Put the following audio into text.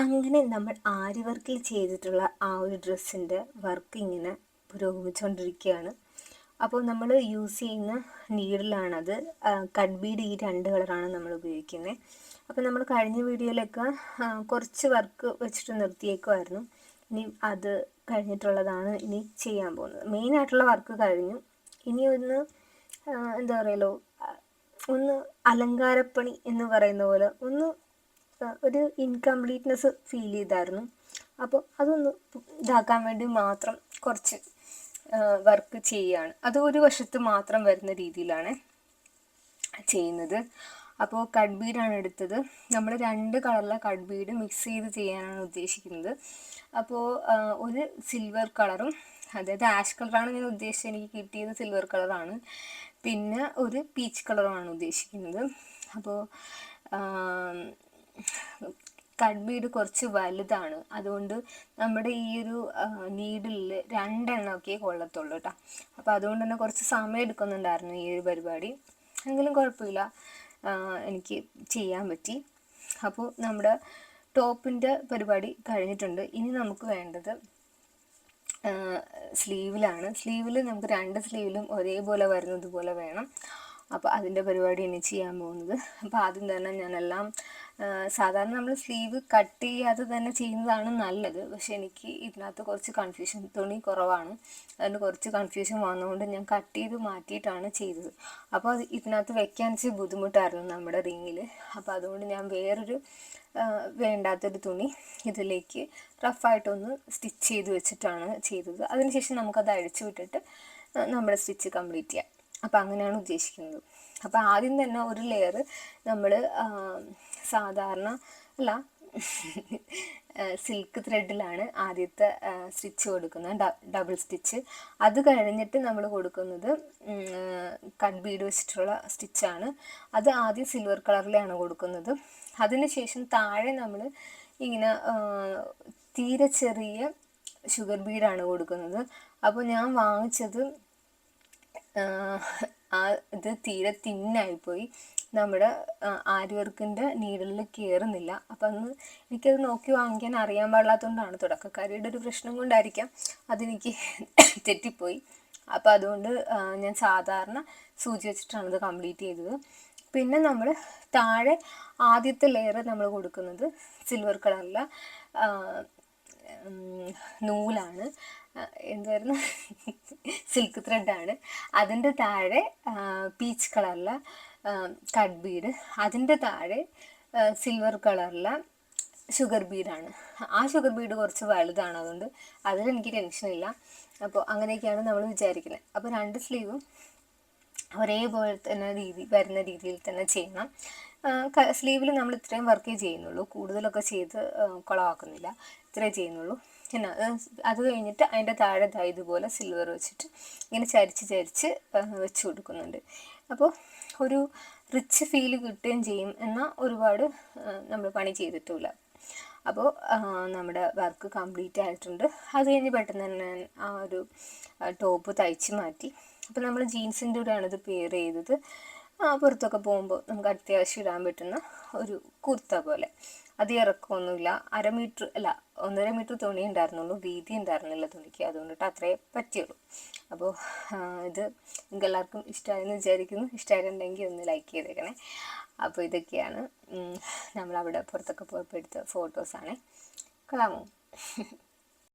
അങ്ങനെ നമ്മൾ ആരി വർക്കിൽ ചെയ്തിട്ടുള്ള ആ ഒരു ഡ്രസ്സിന്റെ വർക്ക് ഇങ്ങനെ പുരോഗമിച്ചുകൊണ്ടിരിക്കുകയാണ് അപ്പോൾ നമ്മൾ യൂസ് ചെയ്യുന്ന നീഡിലാണത് കഡ്ബീഡ് ബീഡ് ഈ രണ്ട് കളറാണ് നമ്മൾ ഉപയോഗിക്കുന്നത് അപ്പോൾ നമ്മൾ കഴിഞ്ഞ വീഡിയോയിലൊക്കെ കുറച്ച് വർക്ക് വെച്ചിട്ട് നിർത്തിയേക്കുമായിരുന്നു ഇനി അത് കഴിഞ്ഞിട്ടുള്ളതാണ് ഇനി ചെയ്യാൻ പോകുന്നത്. മെയിനായിട്ടുള്ള വർക്ക് കഴിഞ്ഞു. ഇനി ഒന്ന് എന്താ പറയുമല്ലോ ഒന്ന് അലങ്കാരപ്പണി എന്ന് പറയുന്ന പോലെ ഒന്ന് ഒരു ഇൻകംപ്ലീറ്റ്നെസ് ഫീൽ ചെയ്തായിരുന്നു. അപ്പോൾ അതൊന്ന് ഇതാക്കാൻ വേണ്ടി മാത്രം കുറച്ച് വർക്ക് ചെയ്യുകയാണ് അത് ഒരു വശത്ത് മാത്രം വരുന്ന രീതിയിലാണ് ചെയ്യുന്നത്. അപ്പോൾ കട്ട് ബീഡാണ് എടുത്തത്. നമ്മൾ രണ്ട് കളറിലെ കട്ട് ബീഡ് മിക്സ് ചെയ്ത് ചെയ്യാനാണ് ഉദ്ദേശിക്കുന്നത്. അപ്പോൾ ഒരു സിൽവർ കളറും അതായത് ആഷ് കളറാണ് ഞാൻ ഉദ്ദേശിച്ചത്. എനിക്ക് കിട്ടിയത് സിൽവർ കളറാണ് പിന്നെ ഒരു പീച്ച് കളറുമാണ് ഉദ്ദേശിക്കുന്നത്. അപ്പോൾ ബീഡ് കുറച്ച് വലുതാണ്. അതുകൊണ്ട് നമ്മുടെ ഈ ഒരു നീഡിലിൽ രണ്ടെണ്ണമൊക്കെ കൊള്ളത്തുള്ളൂ കേട്ടോ അപ്പോൾ അതുകൊണ്ട് തന്നെ കുറച്ച് സമയം എടുക്കുന്നുണ്ടായിരുന്നു ഈ ഒരു പരിപാടി. എങ്കിലും കുഴപ്പമില്ല. എനിക്ക് ചെയ്യാൻ പറ്റി. അപ്പോൾ നമ്മുടെ ടോപ്പിന്റെ പരിപാടി കഴിഞ്ഞിട്ടുണ്ട്. ഇനി നമുക്ക് വേണ്ടത് സ്ലീവിലാണ്. സ്ലീവിൽ നമുക്ക് രണ്ട് സ്ലീവിലും ഒരേപോലെ വരുന്നതുപോലെ വേണം. അപ്പോൾ അതിന്റെ പരിപാടി ഇനി ചെയ്യാൻ പോകുന്നത്. അപ്പോൾ ആദ്യം തന്നെ ഞാനെല്ലാം സാധാരണ നമ്മൾ സ്ലീവ് കട്ട് ചെയ്യാതെ തന്നെ ചെയ്യുന്നതാണ് നല്ലത്. പക്ഷെ എനിക്ക് ഇതിനകത്ത് കുറച്ച് കൺഫ്യൂഷൻ തുണി കുറവാണ്. അതിന് കുറച്ച് കൺഫ്യൂഷൻ വന്നതുകൊണ്ട് ഞാൻ കട്ട് ചെയ്ത് മാറ്റിയിട്ടാണ് ചെയ്തത്. അപ്പോൾ അത് ഇതിനകത്ത് വെക്കാൻ ഇച്ചിരി ബുദ്ധിമുട്ടായിരുന്നു നമ്മുടെ റിങ്ങിൽ അപ്പോൾ അതുകൊണ്ട് ഞാൻ വേറൊരു വേണ്ടാത്തൊരു തുണി ഇതിലേക്ക് റഫായിട്ടൊന്ന് സ്റ്റിച്ച് ചെയ്ത് വെച്ചിട്ടാണ് ചെയ്തത്. അതിനുശേഷം നമുക്കത് അഴിച്ചു വിട്ടിട്ട് നമ്മുടെ സ്റ്റിച്ച് കംപ്ലീറ്റ് ചെയ്യാം. അപ്പോൾ അങ്ങനെയാണ് ഉദ്ദേശിക്കുന്നത്. അപ്പോൾ ആദ്യം തന്നെ ഒരു ലെയർ നമ്മൾ സാധാരണ അല്ല സിൽക്ക് ത്രെഡിലാണ് ആദ്യത്തെ സ്റ്റിച്ച് കൊടുക്കുന്നത്. ഡബിൾ സ്റ്റിച്ച് അത് കഴിഞ്ഞിട്ട് നമ്മൾ കൊടുക്കുന്നത് കട്ട് ബീഡ് വെച്ചിട്ടുള്ള സ്റ്റിച്ചാണ് അത് ആദ്യം സിൽവർ കളറിലാണ് കൊടുക്കുന്നത്. അതിനുശേഷം താഴെ നമ്മൾ ഇങ്ങനെ തീരെ ചെറിയ ഷുഗർ ബീഡാണ് കൊടുക്കുന്നത്. അപ്പോൾ ഞാൻ വാങ്ങിച്ചത് ആ ഇത് തീരെ തിന്നായിപ്പോയി. നമ്മുടെ ആരി വർക്കിന്റെ നീഡലിൽ കയറുന്നില്ല അപ്പം അന്ന് എനിക്കത് നോക്കി വാങ്ങിക്കാൻ അറിയാൻ പാടില്ലാത്തതുകൊണ്ടാണ് തുടക്കക്കാരിയുടെ ഒരു പ്രശ്നം കൊണ്ടായിരിക്കാം അതെനിക്ക് തെറ്റിപ്പോയി. അപ്പോൾ അതുകൊണ്ട് ഞാൻ സാധാരണ സൂചി വെച്ചിട്ടാണ് ഇത് കംപ്ലീറ്റ് ചെയ്തത്. പിന്നെ നമ്മൾ താഴെ ആദ്യത്തെ ലെയർ നമ്മൾ കൊടുക്കുന്നത് സിൽവർ കളറിലെ നൂലാണ്. എന്തായിരുന്നു സിൽക്ക് ത്രെഡാണ് അതിന്റെ താഴെ പീച്ച് കളറിലെ കട്ട് ബീഡ് അതിന്റെ താഴെ സിൽവർ കളറിലെ ഷുഗർ ബീഡാണ് ആ ഷുഗർ ബീഡ് കുറച്ച് വലുതാണ് അതുകൊണ്ട് അതിലെനിക്ക് ടെൻഷനില്ല അപ്പോൾ അങ്ങനെയൊക്കെയാണ് നമ്മൾ വിചാരിക്കുന്നത്. അപ്പോൾ രണ്ട് സ്ലീവും ഒരേപോലെ തന്നെ രീതി വരുന്ന രീതിയിൽ തന്നെ ചെയ്യണം. സ്ലീവിൽ നമ്മൾ ഇത്രയും വർക്കേ ചെയ്യുന്നുള്ളൂ. കൂടുതലൊക്കെ ചെയ്ത് കുളമാക്കുന്നില്ല ഇത്രേ ചെയ്യുന്നുള്ളൂ. പിന്നെ അത് കഴിഞ്ഞിട്ട് അതിന്റെ താഴെ ഇതുപോലെ സിൽവർ വെച്ചിട്ട് ഇങ്ങനെ ചരിച്ച് ചരിച്ച് വെച്ച് കൊടുക്കുന്നുണ്ട്. അപ്പോൾ ഒരു റിച്ച് ഫീൽ കിട്ടുകയും ചെയ്യും എന്നാൽ ഒരുപാട് നമ്മൾ പണി ചെയ്തിട്ടില്ല അപ്പോൾ നമ്മുടെ വർക്ക് കംപ്ലീറ്റ് ആയിട്ടുണ്ട്. അത് കഴിഞ്ഞ് പെട്ടെന്ന് തന്നെ ആ ഒരു ടോപ്പ് തയ്ച്ച് മാറ്റി. അപ്പോൾ നമ്മൾ ജീൻസിന്റെ കൂടെയാണ് ഇത് പെയർ ചെയ്തത്. പുറത്തൊക്കെ പോകുമ്പോൾ നമുക്ക് അത്യാവശ്യം ഇടാൻ പറ്റുന്ന ഒരു കുർത്ത പോലെ. അത് ഇറക്കമൊന്നുമില്ല. അര മീറ്റർ അല്ല ഒന്നര മീറ്റർ തുണി ഉണ്ടായിരുന്നുള്ളൂ. വീതി ഉണ്ടായിരുന്നില്ല തുണിക്ക്. അതുകൊണ്ടിട്ട് അത്രേ പറ്റിയുള്ളൂ. അപ്പോൾ ഇത് നിങ്ങൾക്ക് എല്ലാവർക്കും ഇഷ്ടമായെന്ന് വിചാരിക്കുന്നു. ഇഷ്ടമായിട്ടുണ്ടെങ്കിൽ ഒന്ന് ലൈക്ക് ചെയ്തേക്കണേ. അപ്പോൾ ഇതൊക്കെയാണ് നമ്മളവിടെ പുറത്തൊക്കെ പോയപ്പോൾ എടുത്ത ഫോട്ടോസാണ് കളാമോ